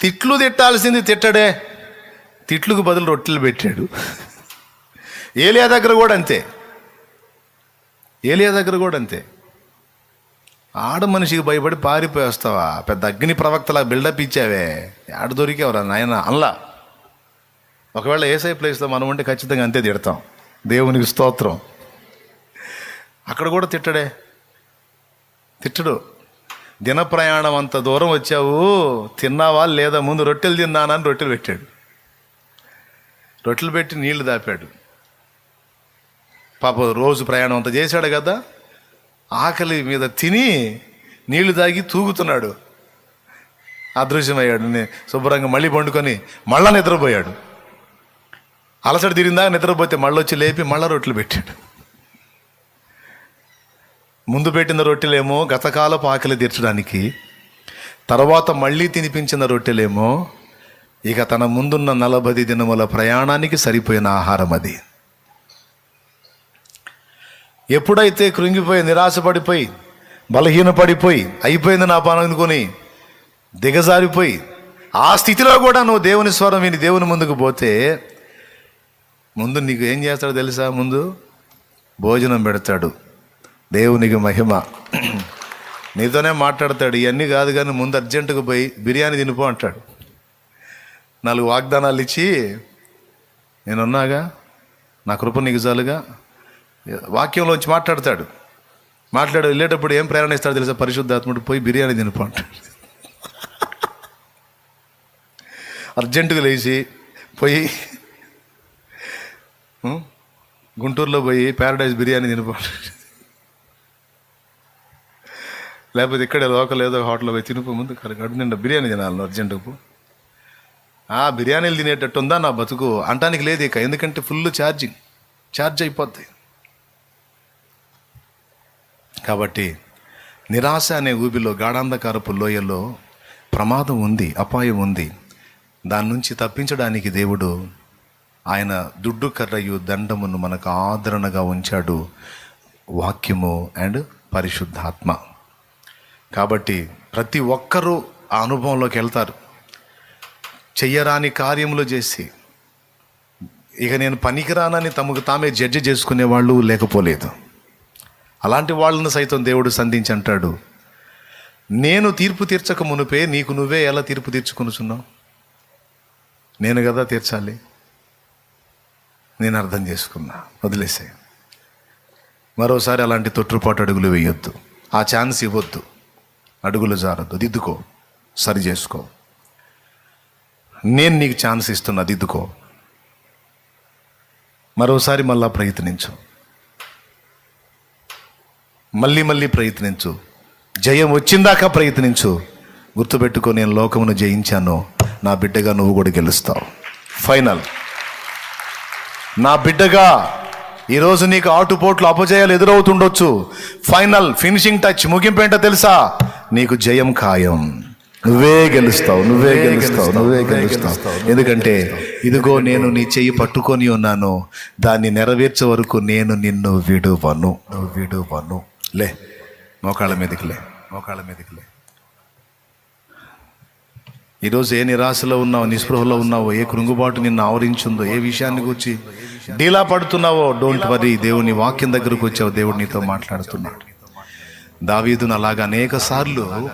తిట్లు తిట్టాల్సింది తిట్టడే. తిట్లుకు బదులు రొట్టెలు పెట్టాడు. ఏలియా దగ్గర కూడా అంతే. ఏలియా దగ్గర కూడా అంతే. ఆడ మనిషికి భయపడి పారిపోయేస్తావా పెద్ద అగ్ని ప్రవక్తలా బిల్డప్ ఇచ్చావే. ఆడ దొరికేవరా నాయన? అల్లా ఒకవేళ ఏసై ప్లేస్లో మనం ఉంటే ఖచ్చితంగా అంతే తిడతాం. దేవునికి స్తోత్రం. అక్కడ కూడా తిట్టడే. తిట్టడు. దిన ప్రయాణం అంత దూరం వచ్చావు తిన్నావా లేదా? ముందు రొట్టెలు తిన్నానని రొట్టెలు పెట్టాడు. రొట్టెలు పెట్టి నీళ్ళు దాపాడు. పాప రోజు ప్రయాణం అంతా చేశాడు కదా. ఆకలి మీద తిని నీళ్ళు తాగి తూగుతున్నాడు. అదృశ్యమయ్యాడు. నేను శుభ్రంగా మళ్ళీ పండుకొని మళ్ళా నిద్రపోయాడు. అలసట తిరిందా? నిద్రపోతే మళ్ళీ వచ్చి లేపి మళ్ళా రొట్టెలు పెట్టాడు. ముందు పెట్టిన రొట్టెలేమో గతకాలపు ఆకలి తీర్చడానికి తర్వాత మళ్ళీ తినిపించిన రొట్టెలేమో ఇక తన ముందున్న నలభై దినముల ప్రయాణానికి సరిపోయిన ఆహారం అది. ఎప్పుడైతే కృంగిపోయి నిరాశపడిపోయి బలహీనపడిపోయి అయిపోయింది నా పని అనుకుని దిగజారిపోయి ఆ స్థితిలో కూడా నువ్వు దేవుని స్వరం విని దేవుని ముందుకు పోతే ముందు నీకు ఏం చేస్తాడో తెలుసా? ముందు భోజనం పెడతాడు. దేవునికి మహిమ. నీతోనే మాట్లాడతాడు. ఇవన్నీ కాదు కానీ ముందు అర్జెంటుగా పోయి బిర్యానీ తినిపో అంటాడు. నాలుగు వాగ్దానాలు ఇచ్చి నేనున్నాగా? నా కృప నీకు చాలుగా? వాక్యంలోంచి మాట్లాడతాడు. మాట్లాడు వెళ్ళేటప్పుడు ఏం ప్రేరణ ఇస్తాడు తెలుసా? పరిశుద్ధాత్ముడు పోయి బిర్యానీ తినిపో అంటాడు. అర్జెంటుగా లేచి పోయి గుంటూరులో పోయి ప్యారడైజ్ బిర్యానీ తినిపో అంటాడు. లేకపోతే ఇక్కడే లోకల్ ఏదో హోటల్లో పోయి తినిపో ముందు కడుపు నిండా బిర్యానీ తినాలను అర్జెంటుకు ఆ బిర్యానీలు తినేటట్టు ఉందా నా బతుకు? అంటానికి లేదు ఇక. ఎందుకంటే ఫుల్ ఛార్జింగ్ ఛార్జ్ అయిపోద్ది. కాబట్టి నిరాశ అనే ఊబిలో గాఢాంధకారపు లోయలో ప్రమాదం ఉంది అపాయం ఉంది. దాని నుంచి తప్పించడానికి దేవుడు ఆయన దుడ్డు కర్రయు దండమును మనకు ఆదరణగా ఉంచాడు. వాక్యము అండ్ పరిశుద్ధాత్మ. కాబట్టి ప్రతి ఒక్కరూ ఆ అనుభవంలోకి వెళ్తారు. చెయ్యరాని కార్యములు చేసి ఇక నేను పనికిరానని తమకు తామే జడ్జి చేసుకునే వాళ్ళు లేకపోలేదు. అలాంటి వాళ్ళను సైతం దేవుడు సంధించి అంటాడు నేను తీర్పు తీర్చక మునుపే నీకు నువ్వే ఎలా తీర్పు తీర్చుకొనుచున్నావు? నేను కదా తీర్చాలి. నేను అర్థం చేసుకున్నా. వదిలేసే మరోసారి అలాంటి తొట్టుపాటు అడుగులు వేయొద్దు. ఆ ఛాన్స్ ఇవ్వద్దు. అడుగులు జారద్దు. దిద్దుకో సరి చేసుకో. నేను నీకు ఛాన్స్ ఇస్తున్నా దిద్దుకో మరోసారి మళ్ళా ప్రయత్నించు. మళ్ళీ మళ్ళీ ప్రయత్నించు. జయం వచ్చిందాకా ప్రయత్నించు. గుర్తుపెట్టుకో నేను లోకమును జయించాను. నా బిడ్డగా నువ్వు కూడా గెలుస్తావు. ఫైనల్. నా బిడ్డగా ఈరోజు నీకు ఆటుపోట్లు అపజయాలు ఎదురవుతుండొచ్చు. ఫైనల్ ఫినిషింగ్ టచ్ ముగింపేంటో తెలుసా? నీకు జయం ఖాయం. నువ్వే గెలుస్తావు నువ్వే గెలుస్తావు నువ్వే గెలుస్తావు. ఎందుకంటే ఇదిగో నేను నీ చెయ్యి పట్టుకొని ఉన్నాను. దాన్ని నెరవేర్చే వరకు నేను నిన్ను విడువను. నువ్వు విడువను. లే మోకాళ్ళ మీదకి లే మోకాళ్ళ మీదకి లే. ఈరోజు ఏ నిరాశలో ఉన్నావో నిస్పృహలో ఉన్నావో ఏ కృంగుబాటు నిన్ను ఆవరించిందో ఏ విషయాన్ని గురించి డీలా పడుతున్నావో డోంట్ వరీ దేవుని వాక్యం దగ్గరకు వచ్చావు దేవుడు నీతో మాట్లాడుతున్నాడు. దావీదును అలాగా అనేక సార్లు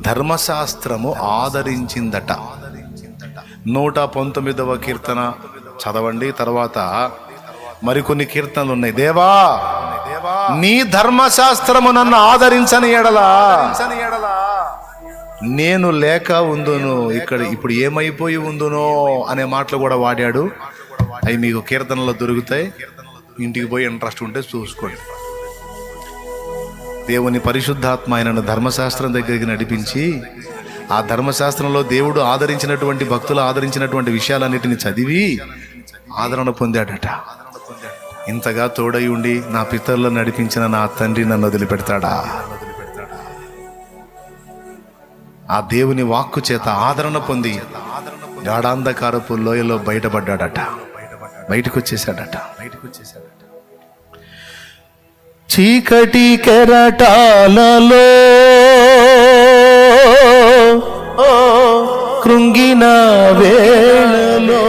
ధర్మశాస్త్రము ఆదరించిందట. నూట పంతొమ్మిదవ కీర్తన చదవండి తర్వాత మరికొన్ని కీర్తనలు ఉన్నాయి. దేవా నీ ధర్మశాస్త్రము నన్ను ఆదరించని ఎడలా? నేను లేక ఉందును ఇక్కడ ఇప్పుడు ఏమైపోయి ఉందునో అనే మాటలు కూడా వాడాడు. అవి మీకు కీర్తనలో దొరుకుతాయి. ఇంటికి పోయి ఇంట్రెస్ట్ ఉంటే చూసుకోండి. దేవుని పరిశుద్ధాత్మ ఆయనను ధర్మశాస్త్రం దగ్గరికి నడిపించి ఆ ధర్మశాస్త్రంలో దేవుడు ఆదరించినటువంటి భక్తులు ఆదరించినటువంటి విషయాలన్నిటిని చదివి ఆదరణ పొందాడట. ఇంతగా తోడై ఉండి నా పితరులను నడిపించిన నా తండ్రి నన్ను వదిలిపెడతాడా? ఆ దేవుని వాక్కు చేత ఆదరణ పొంది గాఢాంధకారపు లోయలో బయటపడ్డాడట. బయటకు వచ్చేసాడట బయటకు వచ్చేసాడట చీకటి కెరటాలలో కృంగిన వేళలో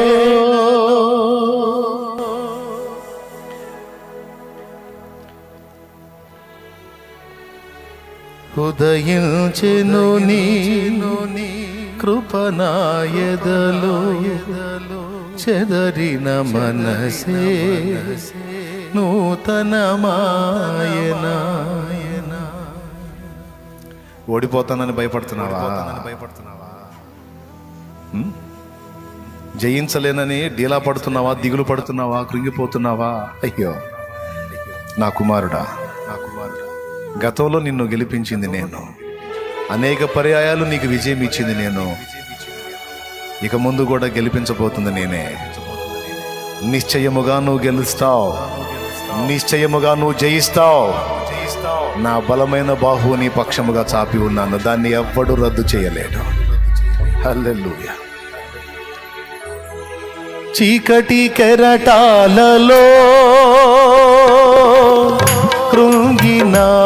ఉదయించెను నీ కృపనాయదలో చెదరిన మనసే నూతనమాయన. ఓడిపోతానని భయపడుతున్నావా? భయపడుతున్నావా? జయించలేనని డీలా పడుతున్నావా? దిగులు పడుతున్నావా? కృంగిపోతున్నావా? అయ్యో నా కుమారుడా. నా కుమారుడా. గతంలో నిన్ను గెలిపించింది నేను. అనేక పర్యాయాలు నీకు విజయం ఇచ్చింది నేను. ఇక ముందు కూడా గెలిపించబోతుంది నేనే. నిశ్చయముగా నువ్వు గెలుస్తావు. నిశ్చయముగా నువ్వు జయిస్తావు. నా బలమైన బాహువు నీ పక్షముగా చాపి ఉన్నాను. దాన్ని ఎవ్వడు రద్దు చేయలేడు. చీకటి కెరటాలలో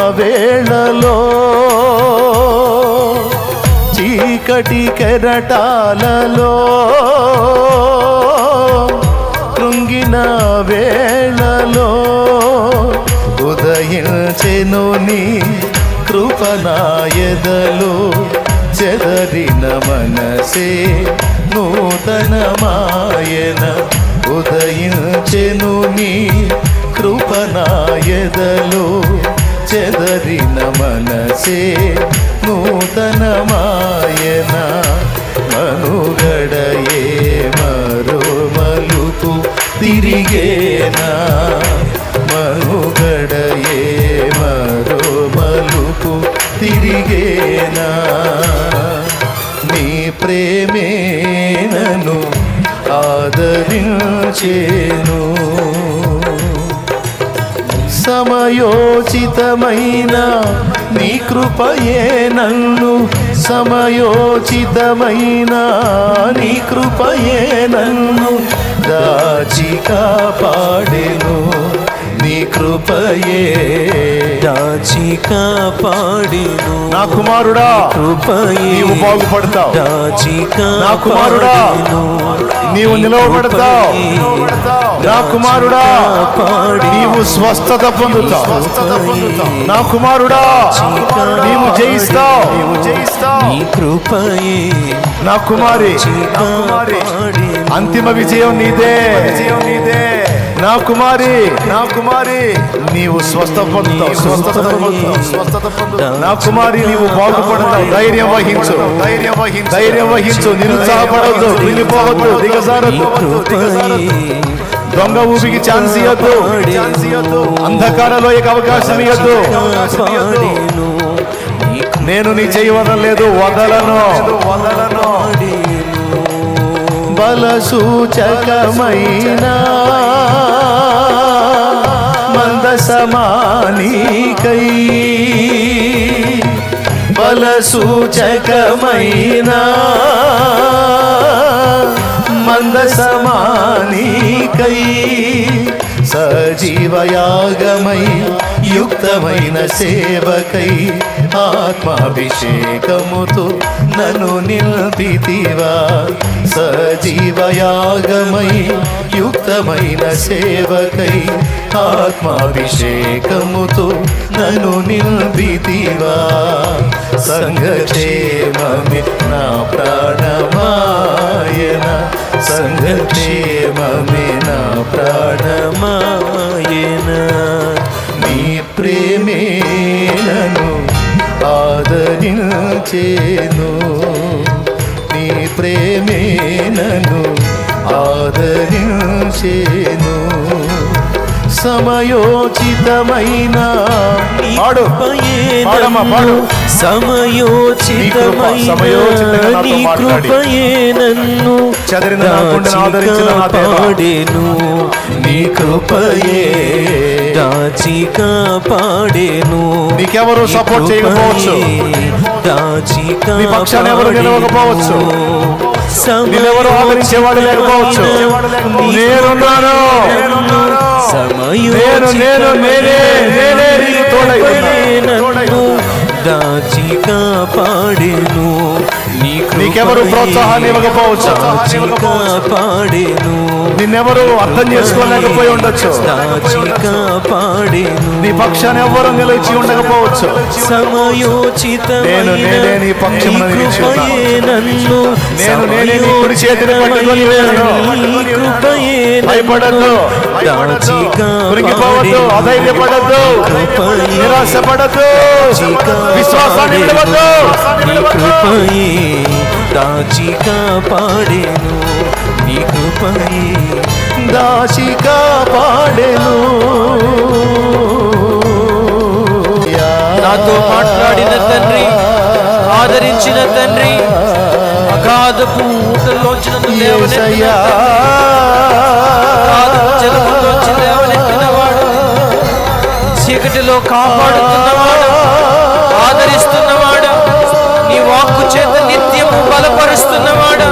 వేళలో చీకటి కెరటాలలో కృంగిన వేళలో ఉదయించెను నీ కృపనాయదలో చెదరిన మనసే నూతనమాయన. ఉదయించెను నీ కృపనాయదలో చెదరిన మనసే నూతనమాయన మనుగడయే మరో మలుపు తిరిగేనా? మనుగడయే మరో మలుపు తిరిగేనా? నీ ప్రేమే నను ఆదరించేను. సమయోచితమైన నీ కృపయే నన్ను సమయోచితమైన నీ కృపయే నన్ను దాచి కాపాడెను కృపయే. దాచి కాపాడిను. నా కుమారుడా కృపయే. నీవు బాగుపడతావు. దాచి నా కుమారుడా నీవు నిలవబడతావు. నా కుమారుడా నీవు స్వస్థత పొందుతావు. నా కుమారుడా నీవు జయిస్తావు. నీవు జయిస్తావు. నీ కృపయే. నా కుమారి అంతిమ విజయం నీదే. విజయం నీదే. నా కుమారి నా కుమారి నీవు స్వస్థ పొందుతావు స్వస్థత పొందుతావు స్వస్థత పొందుతావు. నా కుమారి నీవు బాగుపడతావు ధైర్యం వహించు. ధైర్యం వహించు. ధైర్యం వహించు. నిరుత్సాహపడవద్దు కృంగిపోవద్దు దిగజారద్దు. దొంగ ఊపికి ఛాన్స్ ఇవ్వద్దు ఇవ్వద్దు అంధకారలోయకు అవకాశం ఇవ్వద్దు నేను నీ చేయి వదలలేదు. వదలను. వదలను. బల సూచకమైన సమానీకై బల సూచకమైన మంద సమానీకై సజీవయాగమై యుక్తమైన సేవకై ఆత్మాభిషేకముతో నన్ను నిల్పితివా సజీవయాగమై యుక్తమైన సేవకై ఆత్మాభిషేకముతో నన్ను నిల్పితివా సంఘక్షేమమే నా ప్రాణమాయన సంఘక్షేమమే నా ప్రాణ ప్రాణమాయన నీ ప్రేమే నన్ను ఆదరించేను. నీ ప్రేమే నన్ను ఆదరించేను. సమయోచితమైన పాడు. పాడమ్మా, పాడు. సమయోచితమైన. కృపయే నన్ను చెదిరిన నా గుండెను ఆదరించిన నా కృపయే దాచి కాపాడేను నీకెవరు support చేయకపోవచ్చు. దాచి నీ పక్షాన ఎవరు నిలవకపోవచ్చు. నిన్నెవరు ఆదరించేవాడు లేకపోవచ్చు. నేనున్నాను. నేను, నేను, నేనే, నేనే నీకు తోడై ఉన్నాను. కాపాడేను నీకెవరు ప్రోత్సాహాన్ని ఇవ్వకపోవచ్చు. కాపాడేను నిన్నెవరు అర్థం చేసుకోలేకపోయి ఉండొచ్చు. కాపాడేను నీ పక్షాన్ని ఎవ్వరూ నిలిచి ఉండకపోవచ్చు. నేను నేనే నీ ఉన్నాను. నన్ను నేను నేనే నీ కుడి చేతిని పట్టుకొని ఉన్నాను. భయపడద్దు. దాచి కురిగిపోవద్దు అధైర్యపడద్దు. నిరాశపడద్దు. విశ్వాసాన్ని విడవద్దు నీ కృపయే దాచి కాపాడేను నీ కృపయే దాచి కాపాడెను నాతో మాట్లాడిన తండ్రి ఆదరించిన తండ్రి అగాధపు ఊటల్లోంచి నన్ను లేవనెత్తిన యేసయ్యా. అగాధపు జలములోంచి లేవనెత్తినవాడు చీకటిలో కాపాడుతున్నవాడు ఆదరిస్తున్నవాడు? నీ వాక్కు చేత నిత్యము బలపరుస్తున్నవాడు?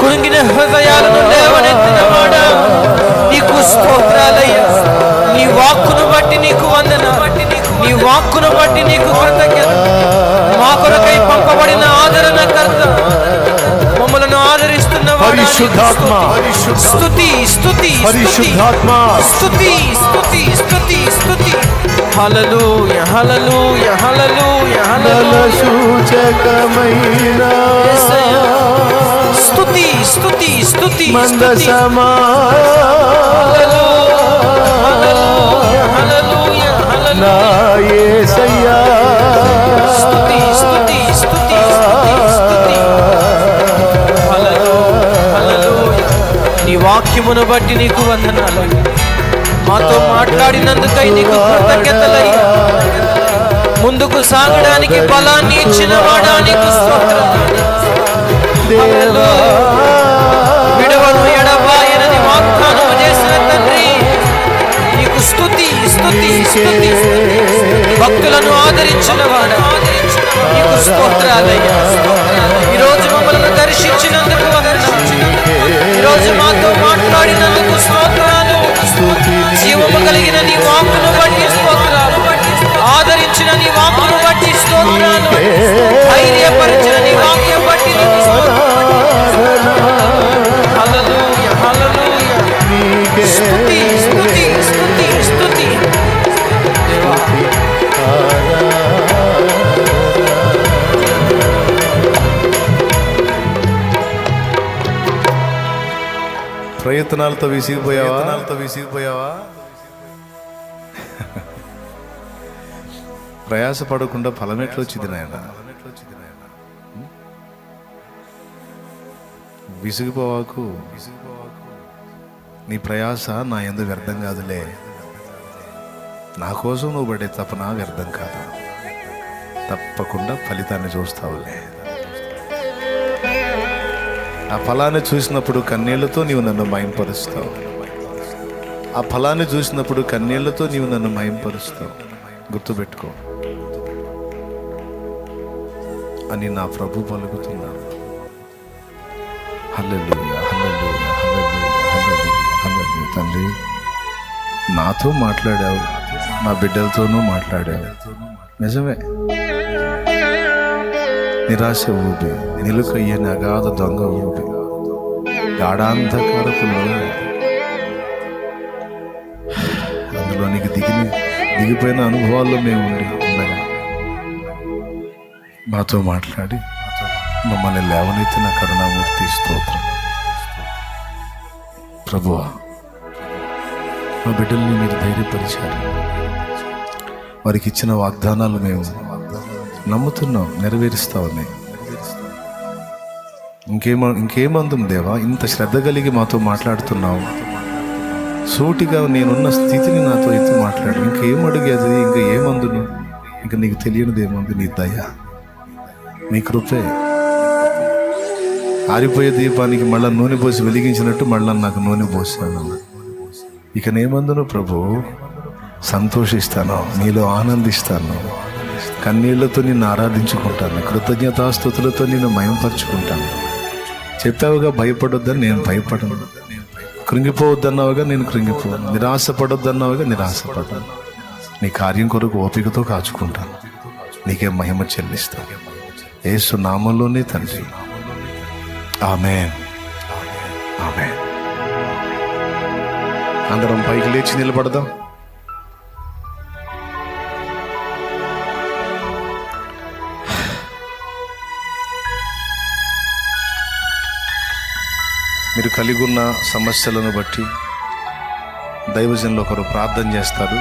కురింగిన హృదయాలను లేవనెత్తినవాడా? నీకు స్తోత్రాలయ్యా. నీ వాక్కును బట్టి నీకు వందన నీ వాక్కును బట్టి నీకు కృతజ్ఞత. మా కొరకై పంపబడిన ఆదరణకర్త మమ్మలను ఆదరిస్తున్న పరిశుద్ధాత్మ. స్తుతి స్తుతి. పరిశుద్ధాత్మ. స్తుతి స్తుతి స్తుతి స్తుతి. సూచకమైన స్తుతి స్తుతి స్తుతి. హల్లెలూయా హల్లెలూయా. నీ వాక్యమును బట్టి నీకు వందనాలు. మాతో మాట్లాడినందుకై నీకు కృతజ్ఞతలయ్యా ముందుకు సాగడానికి బలాన్ని ఇచ్చిన వాడా నీకు స్తోత్రాలు. దేవా. విడవను ఎడబాయనని వాగ్దానం చేసిన తండ్రి. నీకు స్తుతి స్తుతి స్తుతి భక్తులను ఆదరించిన వాడు. నీకు స్తోత్రాలయ్యా ఈరోజు మమ్మల్ని దర్శించినందుకు. ఈరోజు మాతో మాట్లాడినందుకు స్తోత్రాలు. కలిగిన నీ వాక్కును బట్టి స్తోత్రాలు. ఆదరించిన నీ వాక్కును బట్టి స్తోత్రాలు. ధైర్యపరిచిన నీ వాక్యం బట్టి నీకు స్తోత్రాలు. హల్లెలూయా హల్లెలూయా నీకే స్తుతి స్తుతి స్తుతి స్తుతి దేవా ప్రయత్నాలతో విసిగిపోయావా? ప్రయత్నాలతో విసిగిపోయావా? ప్రయాస పడకుండా ఫలం ఎట్లొచ్చింది నాయన. విసిగిపోవాకు నీ ప్రయాస నా ఎందు వ్యర్థం కాదులే. నా కోసం నువ్వు పడే తపన వ్యర్థం కాదు. తప్పకుండా ఫలితాన్ని చూస్తావులే. ఆ ఫలాన్ని చూసినప్పుడు కన్నీళ్ళతో నీవు నన్ను మయంపరుస్తావు. ఆ ఫలాన్ని చూసినప్పుడు కన్నీళ్ళతో నీవు నన్ను మయంపరుస్తావు. గుర్తుపెట్టుకో. అని నా ప్రభు పలుకుతున్నాను హల్లెలూయా హల్లెలూయా హల్లెలూయా తండ్రి నాతో మాట్లాడావు నా బిడ్డలతోనూ మాట్లాడావు. నిజమే. నిరాశ ఊపి నిలుకయ్యని అగాధ దొంగ ఊపి గాఢాంధకారపు అందులోనికి దిగి దిగిపోయిన అనుభవాల్లో మేము ఉండి మాతో మాట్లాడి మమ్మల్ని లేవనెత్తిన కరుణామూర్తి స్తోత్రం. ప్రభువా మా బిడ్డల్ని మీరు ధైర్యపరిచారు. వారికి ఇచ్చిన వాగ్దానాలు మేము నమ్ముతున్నాం నెరవేరుస్తామని ఇంకేమ ఇంకేమందం దేవా ఇంత శ్రద్ధ కలిగి మాతో మాట్లాడుతున్నావు. సూటిగా నేనున్న స్థితిని నాతో ఎత్తి మాట్లాడు. ఇంకేం అడిగేది ఇంకా ఏమందును? ఇంకా నీకు తెలియనిదేమందు నీ దయ. నీ కృపే. ఆరిపోయే దీపానికి మళ్ళీ నూనె పోసి వెలిగించినట్టు మళ్ళీ నాకు నూనె పోసాను. ఇక నేమందును ప్రభు సంతోషిస్తాను నీలో ఆనందిస్తాను. కన్నీళ్ళతో నిన్ను ఆరాధించుకుంటాను కృతజ్ఞతాస్థుతులతో నిన్ను మయంపరుచుకుంటాను. చెప్పావుగా భయపడొద్దని నేను భయపడను. కృంగిపోవద్దన్నావుగా నేను కృంగిపోను. నిరాశపడొద్దన్నావుగా నిరాశపడను. నీ కార్యం కొరకు ఓపికతో కాచుకుంటాను. నీకే మహిమ చెల్లిస్తాను. ఏసు నామంలోనే తండ్రి. ఆమె ఆమె అందరం పైకి లేచి నిలబడదాం. మీరు కలిగి ఉన్న సమస్యలను బట్టి దైవజనులు ఒకరు ప్రార్థన చేస్తారు.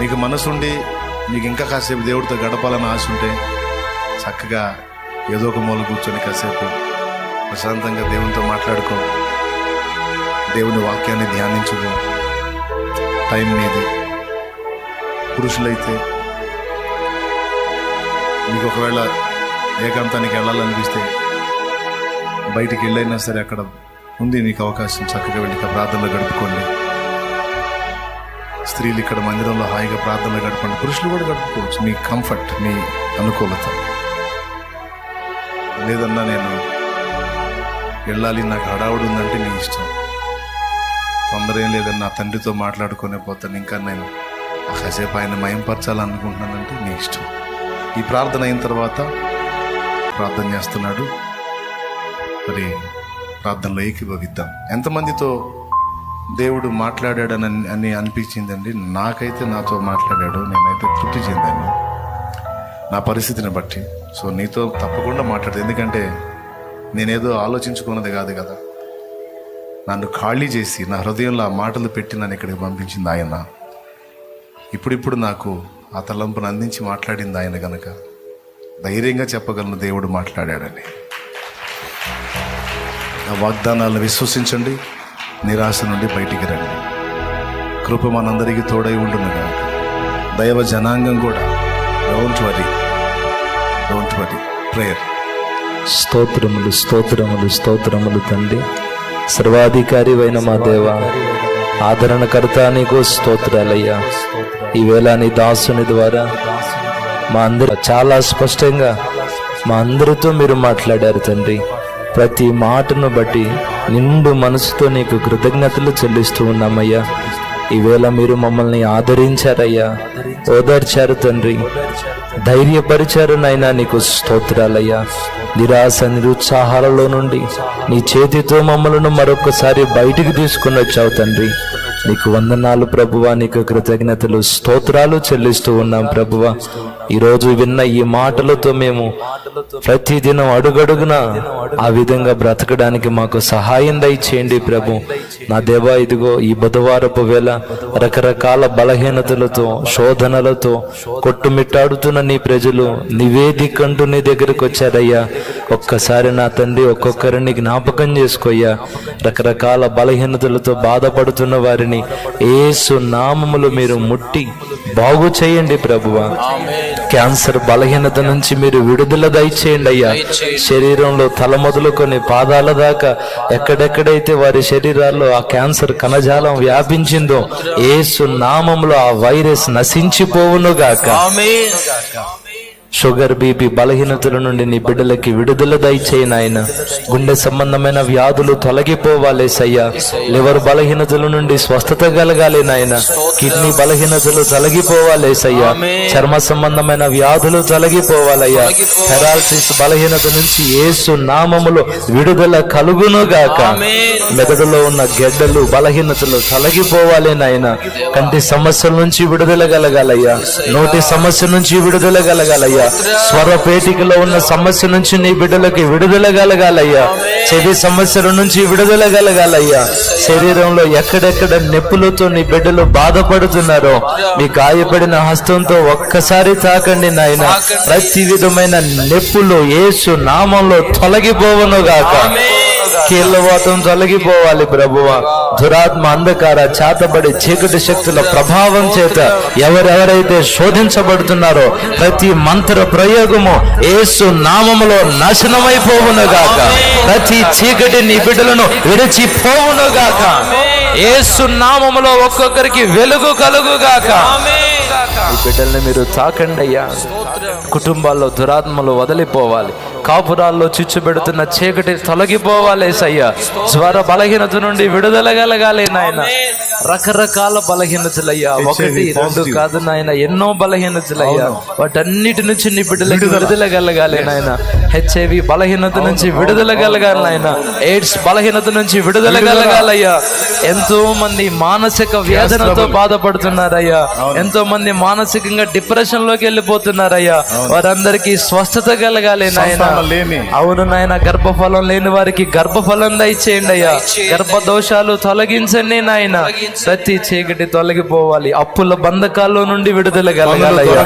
మీకు మనసుండి మీకు ఇంకా కాసేపు దేవుడితో గడపాలని ఆశ ఉంటే చక్కగా ఏదో ఒక మూల కూర్చొని కాసేపు ప్రశాంతంగా దేవునితో మాట్లాడుకో. దేవుని వాక్యాన్ని ధ్యానించుకో. టైం మీది. పురుషులైతే మీకు ఒకవేళ ఏకాంతానికి వెళ్ళాలనిపిస్తే బయటికి వెళ్ళైనా సరే అక్కడ ఉంది మీకు అవకాశం. చక్కగా వెళ్ళి ప్రార్థనలు ప్రార్థనలో గడుపుకోండి. స్త్రీలు ఇక్కడ మందిరంలో హాయిగా ప్రార్థనలు గడపండి. పురుషులు కూడా గడుపుకోవచ్చు మీ కంఫర్ట్ మీ అనుకూలత. లేదన్నా నేను వెళ్ళాలి నాకు హడావుడు ఉందంటే నీ ఇష్టం. తొందర ఏం లేదని నా తండ్రితో మాట్లాడుకునే పోతాను. ఇంకా నేను కాసేపు ఆయన మయంపరచాలనుకుంటున్నానంటే నీ ఇష్టం. ఈ ప్రార్థన అయిన తర్వాత ప్రార్థన చేస్తున్నాడు. మరి ప్రార్థనలో ఏకీభవిద్దాం. ఎంతమందితో దేవుడు మాట్లాడాడని అని అనిపించిందండి. నాకైతే నాతో మాట్లాడాడు నేనైతే తృప్తి చెందాను. నా పరిస్థితిని బట్టి. సో నీతో తప్పకుండా మాట్లాడదు ఎందుకంటే నేనేదో ఆలోచించుకున్నది కాదు కదా. నన్ను ఖాళీ చేసి నా హృదయంలో ఆ మాటలు పెట్టి నన్ను ఇక్కడికి పంపించింది ఆయన. ఇప్పుడిప్పుడు నాకు ఆ తలంపును అందించి మాట్లాడింది ఆయన కనుక ధైర్యంగా చెప్పగలను దేవుడు మాట్లాడాడని. ఆ వాగ్దానాలను విశ్వసించండి. నిరాశ నుండి బయటికి రండి. కృప మనందరికీ తోడై ఉండునుగా దైవ జనాంగం కూడా. Don't worry don't worry prayer స్తోత్రములు స్తోత్రములు స్తోత్రములు తండ్రి. సర్వాధికారి అయిన మా దేవ ఆదరణకర్త నీకు స్తోత్రాలయ్యా. ఈవేళ నీ దాసుని ద్వారా మా అందరు చాలా స్పష్టంగా మా అందరితో మీరు మాట్లాడారు తండ్రి. ప్రతి మాటను బట్టి నిండు మనసుతో నీకు కృతజ్ఞతలు చెల్లిస్తూ ఉన్నామయ్యా. ఈవేళ మీరు మమ్మల్ని ఆదరించారయ్యా. ఓదార్చారు తండ్రి. ధైర్యపరిచారు నాయన నీకు స్తోత్రాలయ్యా. నిరాశ నిరుత్సాహాలలో నుండి నీ చేతితో మమ్మలను మరొకసారి బయటికి తీసుకుని వచ్చావు తండ్రి. నీకు వందనాలు ప్రభువా నీకు కృతజ్ఞతలు స్తోత్రాలు చెల్లిస్తూ ఉన్నాం ప్రభువ. ఈరోజు విన్న ఈ మాటలతో మేము ప్రతిదినం అడుగడుగున ఆ విధంగా బ్రతకడానికి మాకు సహాయం దయచేయండి ప్రభు. నా దేవా ఇదిగో ఈ బుధవారపు వేళ రకరకాల బలహీనతలతో శోధనలతో కొట్టుమిట్టాడుతున్న నీ ప్రజలు నివేదికంటూ నీ దగ్గరకు వచ్చారయ్యా. ఒక్కసారి నా తండ్రి ఒక్కొక్కరిని జ్ఞాపకం చేసుకోయ్యా. రకరకాల బలహీనతలతో బాధపడుతున్న వారిని ఏసు నామములు మీరు ముట్టి బాగు చేయండి ప్రభువా. క్యాన్సర్ బలహీనత నుంచి మీరు విడుదల దయచేయండి అయ్యా. శరీరంలో తల మొదలుకొని పాదాల దాకా ఎక్కడెక్కడైతే వారి శరీరాల్లో ఆ క్యాన్సర్ కణజాలం వ్యాపించిందో ఏసు నామములో ఆ వైరస్ నశించిపోవును గాక షుగర్ బీపీ బలహీనతల నుండి నీ బిడ్డలకి విడుదల దయచేయి నాయన. గుండె సంబంధమైన వ్యాధులు తొలగిపోవాలి సయ్యా. లివర్ బలహీనతల నుండి స్వస్థత కలగాలి నాయన. కిడ్నీ బలహీనతలు తొలగిపోవాలి సయ్యా. చర్మ సంబంధమైన వ్యాధులు తొలగిపోవాలయ్యా. పెరాలసిస్ బలహీనత నుంచి ఏసు నామములో విడుదల కలుగును గాక. మెదడులో ఉన్న గెడ్డలు బలహీనతలు తొలగిపోవాలి నాయన. కంటి సమస్యల నుంచి విడుదల కలగాలయ్యా. నోటి సమస్య నుంచి విడుదల కలగాలయ్యా. స్వరపేటికలో ఉన్న సమస్య నుంచి నీ బిడ్డలకి విడుదల కలగాలయ్యా. చెవి సమస్యల నుంచి విడుదల కలగాలయ్యా. శరీరంలో ఎక్కడెక్కడ నొప్పులతో నీ బిడ్డలు బాధపడుతున్నారో మీ గాయపడిన హస్తంతో ఒక్కసారి తాకండి నాయన. ప్రతి విధమైన నొప్పులు యేసు నామంలో తొలగిపోవను గాక. కీళ్ళవాతం తొలగిపోవాలి ప్రభువ. దురాత్మ అంధకార చేతబడి చీకటి శక్తుల ప్రభావం చేత ఎవరెవరైతే శోధించబడుతున్నారో ప్రతి మంత్ర ప్రయోగము ఏసు నామములో నాశనమైపోవునుగాక. ప్రతి చీకటి నీ బిడ్డలను విడిచిపోవునుగాక ఏసు నామములో ఒక్కొక్కరికి వెలుగు కలుగుగాక. ఈ బిడ్డల్ని మీరు తాకండి అయ్యా. కుటుంబాల్లో దురాత్మలు వదిలిపోవాలి. కాపురాల్లో చిచ్చు పెడుతున్న చీకటి తొలగిపోవాలి ఏసయ్యా. జ్వర బలహీనత నుండి విడుదల కలగాలి నాయన. రకరకాల బలహీనతలయ్యా. ఒకటి రెండు కాదు నాయన. ఎన్నో బలహీనతలయ్యా. వాటన్నిటి నుంచి నీ బిడ్డలకి విడుదల. కలగాలి నాయన. హెచ్ఐవి బలహీనత నుంచి విడుదల కలగాలి నాయన. ఎయిడ్స్ బలహీనత నుంచి విడుదల కలగాలయ్యా. ఎంతో మంది మానసిక వేదనతో బాధపడుతున్నారయ్యా. ఎంతో మంది మానసికంగా డిప్రెషన్లోకి వెళ్ళిపోతున్నారయ్యా. వారందరికీ స్వస్థత కలగాలి నాయన. అవును నాయన గర్భఫలం లేని వారికి గర్భఫలం దయచేయండి అయ్యా. గర్భ దోషాలు తొలగించండి నాయన. ప్రతి చీకటి తొలగిపోవాలి. అప్పుల బంధకాల్లో నుండి విడుదల కలగాలయ్యా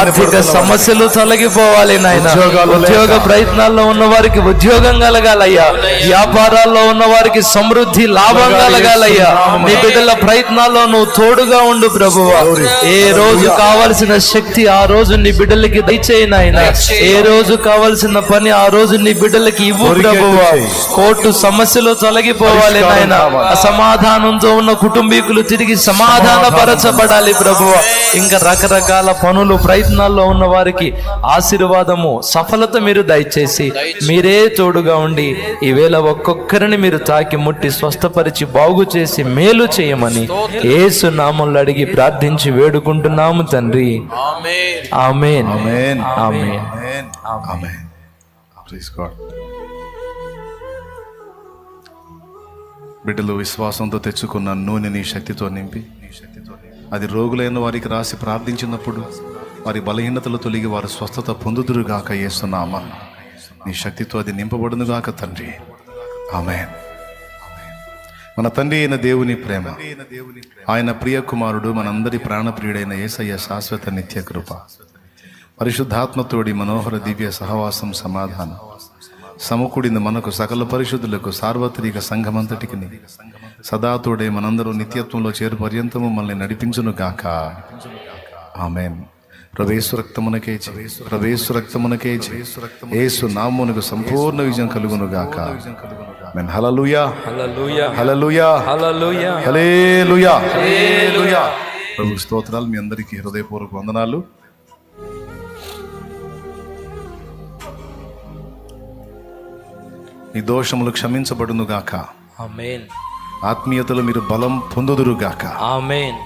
ఆర్థిక సమస్యలు తొలగిపోవాలి నాయన. ఉద్యోగ ప్రయత్నాల్లో ఉన్న వారికి ఉద్యోగం కలగాలయ్యా. వ్యాపారాల్లో ఉన్న వారికి సమృద్ధి లాభం కలగాలయ్యా. నీ బిడ్డల ప్రయత్నాల్లో నువ్వు తోడుగా ఉండు ప్రభువా. ఏ రోజు కావలసిన శక్తి ఆ రోజు నీ బిడ్డలకి దయచేయి నాయన. ఏ రోజు కావలసిన పని ఆ రోజు నీ బిడ్డలకి ఇవ్వు ప్రభువా. కోర్టు సమస్యలు తొలగిపోవాలి నాయన. అసమాధానంతో ఉన్న కుటుంబీకులు తిరిగి సమాధానపరచబడాలి ప్రభువా. ఇంకా రకరకాల పనులు ప్రయత్నాల్లో ఉన్న వారికి ఆశీర్వాదము సఫలత మీరు దయచేసి మీరే తోడుగా ఉండి ఈవేళ ఒక్కొక్కరిని మీరు తాకి ముట్టి స్వస్థపరిచి బాగు చేసి మేలు చేయమని ఏసు నామంలో అడిగి ప్రార్థించి వేడుకుంటున్నాము. తండ్రి. ఆమేన్. ఆమెన్. ఆమేన్. ఆమెన్. ఆమేన్. ఆమేన్. ప్రైజ్ గాడ్ బిడ్డలు విశ్వాసంతో తెచ్చుకున్న నూనె నీ శక్తితో నింపి అది రోగులైన వారికి రాసి ప్రార్థించినప్పుడు వారి బలహీనతలు తొలగి వారి స్వస్థత పొందుదురుగాక ఏస్తున్నామా నీ శక్తితో అది నింపబడునుగాక తండ్రి. ఆమేన్. మన తండ్రి అయిన దేవుని ప్రేమ. ఆయన ప్రియ కుమారుడు మనందరి ప్రాణప్రియుడైన యేసయ్య శాశ్వత నిత్య కృప. పరిశుద్ధాత్మతోడి మనోహర దివ్య సహవాసం సమాధానం. సమకూడిన మనకు సకల పరిశుద్ధులకు సార్వత్రిక సంఘమంతటికి సదాతోడే మనందరూ నిత్యత్వంలో చేరు పర్యంతము మనల్ని నడిపించును గాక ఆమెన్. ప్రవేశు రక్తమునకే ప్రవేశు రక్తమునకే ఏసు నామునకు సంపూర్ణ విజయం కలుగును గాక. మెన్ హలలుయా హల్లెలూయా హలలుయా హల్లెలూయా హలేలుయా హలేలుయా ప్రభు స్తోత్రాలు మీ అందరికీ హృదయపూర్వక వందనాలు. మీ దోషములు క్షమించబడును గాక. ఆమేన్ ఆత్మీయతలో మీరు బలం పొందుదురు గాక. ఆమేన్